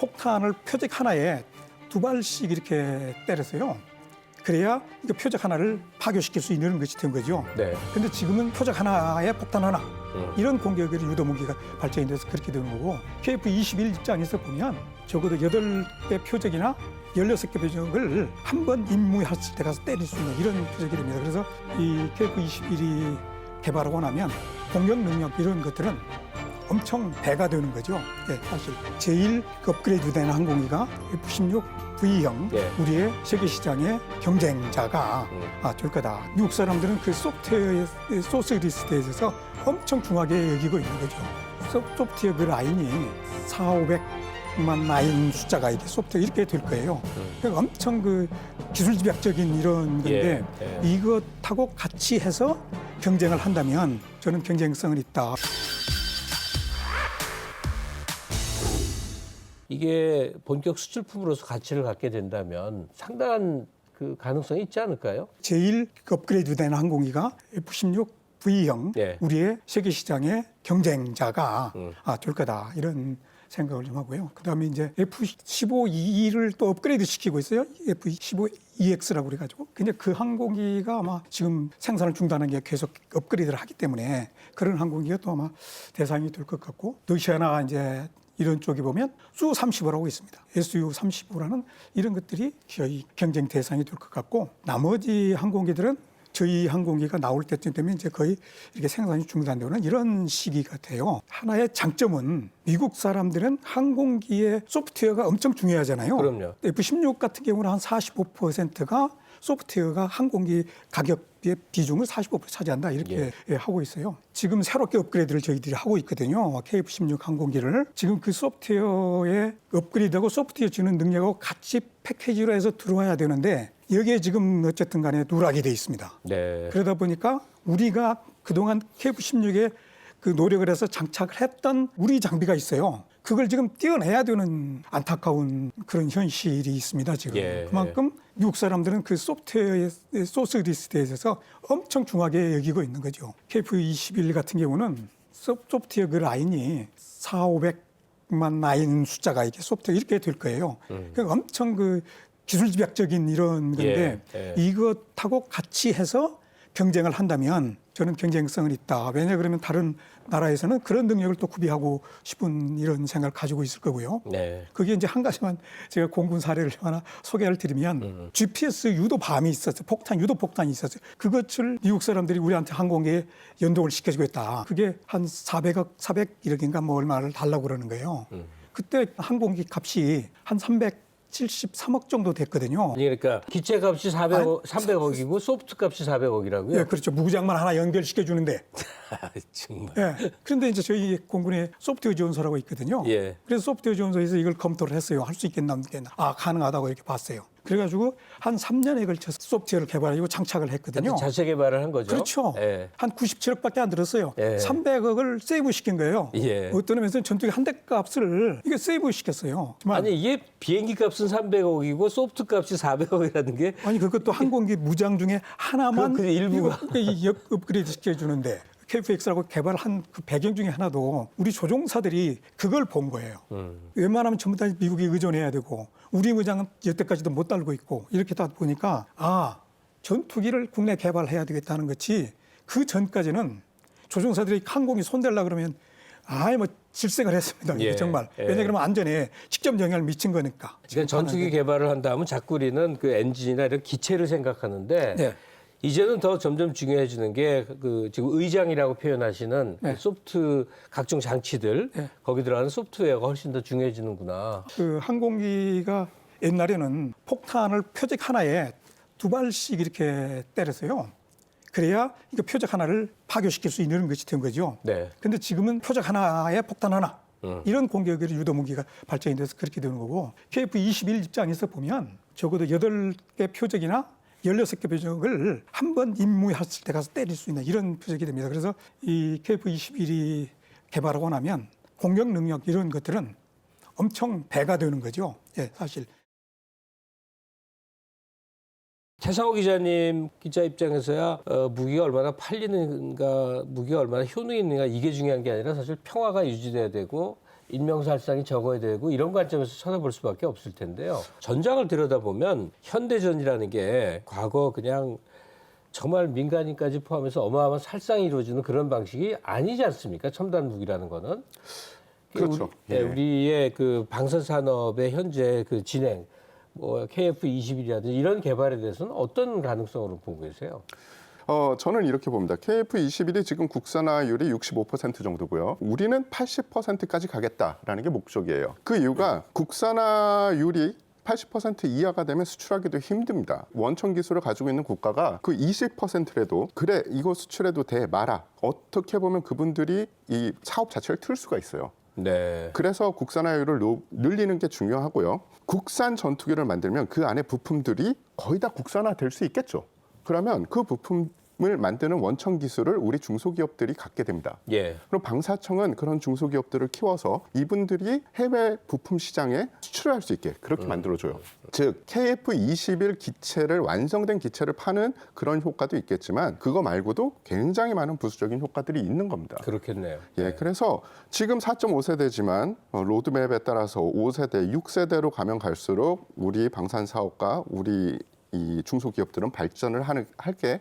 폭탄을 표적 하나에 두 발씩 이렇게 때렸어요. 그래야 이거 표적 하나를 파괴시킬 수 있는 것이 된 거죠. 네. 근데 지금은 표적 하나에 폭탄 하나 음. 이런 공격의 유도 무기가 발전이 돼서 그렇게 되는 거고 KF-21 입장에서 보면 적어도 8개 표적이나 16개 표적을 한 번 임무했을 때 가서 때릴 수 있는 이런 표적이 됩니다. 그래서 이 KF-21이 개발하고 나면 공격 능력 이런 것들은 엄청 배가 되는 거죠. 예, 사실 제일 업그레이드된 항공기가 F-16V형 예. 우리의 세계 시장의 경쟁자가 음. 아, 될 거다. 미국 사람들은 그 소프트웨어의 소스 리스트에 대해서 엄청 중하게 여기고 있는 거죠. 소- 소프트웨어 그 라인이 4, 500만 라인 숫자가 이렇게 소프트웨어 이렇게 될 거예요. 그러니까 엄청 그 기술 집약적인 이런 건데 예, 예. 이것하고 같이 해서 경쟁을 한다면 저는 경쟁성은 있다. 이게 본격 수출품으로서 가치를 갖게 된다면 상당한 그 가능성이 있지 않을까요? 제일 업그레이드된 항공기가 F-16V형 예. 우리의 세계 시장의 경쟁자가 음. 아, 될 거다 이런 생각을 좀 하고요. 그다음에 이제 F-15E를 또 업그레이드 시키고 있어요. F-15EX라고 그래가지고 근데 그 항공기가 아마 지금 생산을 중단한 게 계속 업그레이드를 하기 때문에 그런 항공기가 또 아마 대상이 될 것 같고 러시아나 이제 이런 쪽에 보면 Su-35라고 있습니다. Su-35라는 이런 것들이 저희 경쟁 대상이 될 것 같고 나머지 항공기들은 저희 항공기가 나올 때쯤 되면 이제 거의 이렇게 생산이 중단되는 이런 시기가 돼요. 하나의 장점은 미국 사람들은 항공기의 소프트웨어가 엄청 중요하잖아요. 그럼요. F-16 같은 경우는 한 45%가 소프트웨어가 항공기 가격의 비중을 45% 차지한다 이렇게 예, 하고 있어요. 지금 새롭게 업그레이드를 저희들이 하고 있거든요. KF-16 항공기를 지금 그 소프트웨어에 업그레이드하고 소프트웨어 주는 능력하고 같이 패키지로 해서 들어와야 되는데 여기에 지금 어쨌든 간에 누락이 돼 있습니다. 네. 그러다 보니까 우리가 그동안 KF-16에 그 노력을 해서 장착을 했던 우리 장비가 있어요. 그걸 지금 떼어내야 되는 안타까운 그런 현실이 있습니다. 지금 예. 그만큼 미국 사람들은 그 소프트웨어의 소스 리스트에 대해서 엄청 중하게 여기고 있는 거죠. KF-21 같은 경우는 소- 소프트웨어 그 라인이 4, 500만 라인 숫자가 이렇게 소프트웨어 이렇게 될 거예요. 그러니까 엄청 그 기술 집약적인 이런 건데 예, 예. 이것하고 같이 해서 경쟁을 한다면 저는 경쟁성은 있다. 왜냐 그러면 다른 나라에서는 그런 능력을 또 구비하고 싶은 이런 생각을 가지고 있을 거고요. 네. 그게 이제 한 가지만 제가 공군 사례를 하나 소개를 드리면 GPS 유도 밤이 있었어요. 폭탄 유도 폭탄이 있었어요. 그것을 미국 사람들이 우리한테 항공기에 연동을 시켜주고 있다. 그게 한 400억, 401억인가 뭐 얼마를 달라고 그러는 거예요. 그때 항공기 값이 한 373억 정도 됐거든요. 그러니까 기체 값이 400억, 300억이고 소프트 값이 400억이라고요? 예, 그렇죠. 무장만 하나 연결시켜 주는데. 정말. 예. 그런데 이제 저희 공군에 소프트웨어 지원소라고 있거든요. 예. 그래서 소프트웨어 지원소에서 이걸 검토를 했어요. 할 수 있겠나, 없겠나. 아, 가능하다고 이렇게 봤어요. 그래가지고 한 3년에 걸쳐서 소프트웨어를 개발하고 장착을 했거든요. 자체 개발을 한 거죠? 그렇죠. 예. 한 97억밖에 안 들었어요. 예. 300억을 세이브 시킨 거예요. 예. 어떤 의미에서는 전투기 한 대 값을 이게 세이브 시켰어요. 아니 이게 비행기 값은 300억이고 소프트 값이 400억이라는 게 아니 그것도 항공기 무장 중에 하나만 그- 그 일부가. 이거 이 업- 업그레이드 시켜주는데 KF-X라고 개발한 그 배경 중에 하나도 우리 조종사들이 그걸 본 거예요. 음. 웬만하면 전부 다 미국에 의존해야 되고 우리 무장은 여태까지도 못 달고 있고 이렇게 다 보니까 아 전투기를 국내 개발해야 되겠다는 것이 그 전까지는 조종사들이 항공이 손댈라 그러면 아예 뭐 질색을 했습니다. 예, 정말 예. 왜냐 그러면 안전에 직접 영향을 미친 거니까. 그러니까 전투기 개발을 한다면 자꾸 우리는 그 엔진이나 이런 기체를 생각하는데 네. 이제는 더 점점 중요해지는 게 그 지금 의장이라고 표현하시는 네. 그 소프트 각종 장치들 네. 거기 들어가는 소프트웨어가 훨씬 더 중요해지는구나. 그 항공기가 옛날에는 폭탄을 표적 하나에 두 발씩 이렇게 때렸어요. 그래야 이거 표적 하나를 파괴시킬 수 있는 것이 된 거죠. 네. 근데 지금은 표적 하나에 폭탄 하나 음. 이런 공격의 유도 무기가 발전이 돼서 그렇게 되는 거고 KF-21 입장에서 보면 적어도 8개 표적이나 16개 표적을 한 번 임무했을 때 가서 때릴 수 있는 이런 표적이 됩니다. 그래서 이 KF-21이 개발하고 나면 공격 능력 이런 것들은 엄청 배가 되는 거죠. 예, 사실. 최상호 기자님 기자 입장에서야 어, 무기가 얼마나 팔리는가 무기가 얼마나 효능이 있는가 이게 중요한 게 아니라 사실 평화가 유지돼야 되고 인명살상이 적어야 되고 이런 관점에서 쳐다볼 수밖에 없을 텐데요. 전장을 들여다보면 현대전이라는 게 과거 그냥 정말 민간인까지 포함해서 어마어마한 살상이 이루어지는 그런 방식이 아니지 않습니까? 첨단 무기라는 거는. 그렇죠. 우리, 예, 예. 우리의 그 방산 산업의 현재 그 진행, 뭐 KF21이라든지 이런 개발에 대해서는 어떤 가능성으로 보고 계세요? 어, 저는 이렇게 봅니다. KF21이 지금 국산화율이 65% 정도고요. 우리는 80%까지 가겠다라는 게 목적이에요. 그 이유가 국산화율이 80% 이하가 되면 수출하기도 힘듭니다. 원천 기술을 가지고 있는 국가가 그 20%라도 그래 이거 수출해도 돼 마라. 어떻게 보면 그분들이 이 사업 자체를 틀 수가 있어요. 네. 그래서 국산화율을 노- 늘리는 게 중요하고요. 국산 전투기를 만들면 그 안에 부품들이 거의 다 국산화 될 수 있겠죠. 그러면 그 부품 을 만드는 원천 기술을 우리 중소기업들이 갖게 됩니다. 예. 그럼 방사청은 그런 중소기업들을 키워서 이분들이 해외 부품 시장에 수출을 할수 있게 그렇게 만들어줘요. 즉 KF21 기체를 완성된 기체를 파는 그런 효과도 있겠지만 그거 말고도 굉장히 많은 부수적인 효과들이 있는 겁니다. 그렇겠네요. 예, 그래서 지금 4.5세대지만 어, 로드맵에 따라서 5세대, 6세대로 가면 갈수록 우리 방산 사업과 우리 이 중소기업들은 발전을 하는 할게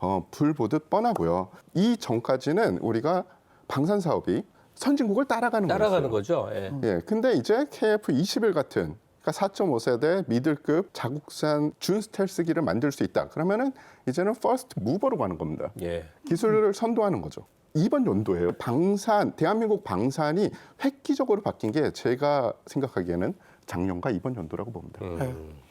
어, 불 보듯 뻔하고요. 이 전까지는 우리가 방산 사업이 선진국을 따라가는 따라가는. 거죠. 예. 예, 근데 이제 KF21 같은 그러니까 4.5세대 미들급 자국산 준 스텔스기를 만들 수 있다. 그러면은 이제는 퍼스트 무버로 가는 겁니다. 예. 기술을 선도하는 거죠. 이번 연도예요. 방산 대한민국 방산이 획기적으로 바뀐 게 제가 생각하기에는 작년과 이번 연도라고 봅니다. 음. 예.